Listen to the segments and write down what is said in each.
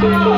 Oh.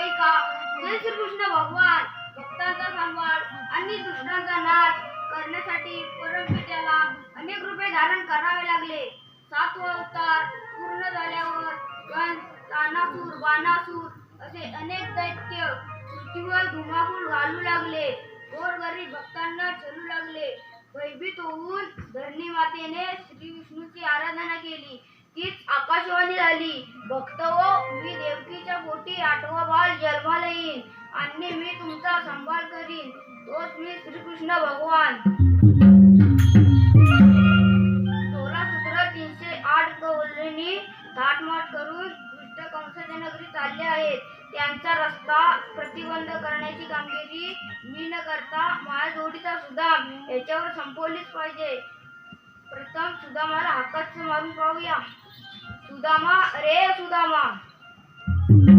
ऐका जय श्रीकृष्ण भगवान भक्तांचा सांभाळ आणि दुष्टांचा नाश करण्यासाठी परमपित्याला अनेक रूपे धारण करावे लागले. सातवा अवतार पूर्ण झाल्यावर तानासूर बाणासूर असे अनेक दैत्य पृथ्वीवर धुमाकूळ घालू लागले. गोरगरीब भक्तांना चलू लागले. भयभीत होऊन धरणी मातेने श्री विष्णूची आराधना केली. तीच आकाशवाणी झाली बघतो हो मी देवकीच्या पोटी आठवा बाल जन्माला येईन. आणि मी तुमचा सांभाळ करीन. तोच मी श्रीकृष्ण भगवान. सोळा सतरा तीनशे आठ कवलेनी थाटमाट करून दुष्ट नगरी चालले आहेत. त्यांचा रस्ता प्रतिबंध करण्याची कामगिरी मी न करता माझ्या जोडीचा सुद्धा याच्यावर संपवलीच पाहिजे. प्रथम सुद्धा मला हक्काच मारून पाहूया. सुदामा रे सुदामा.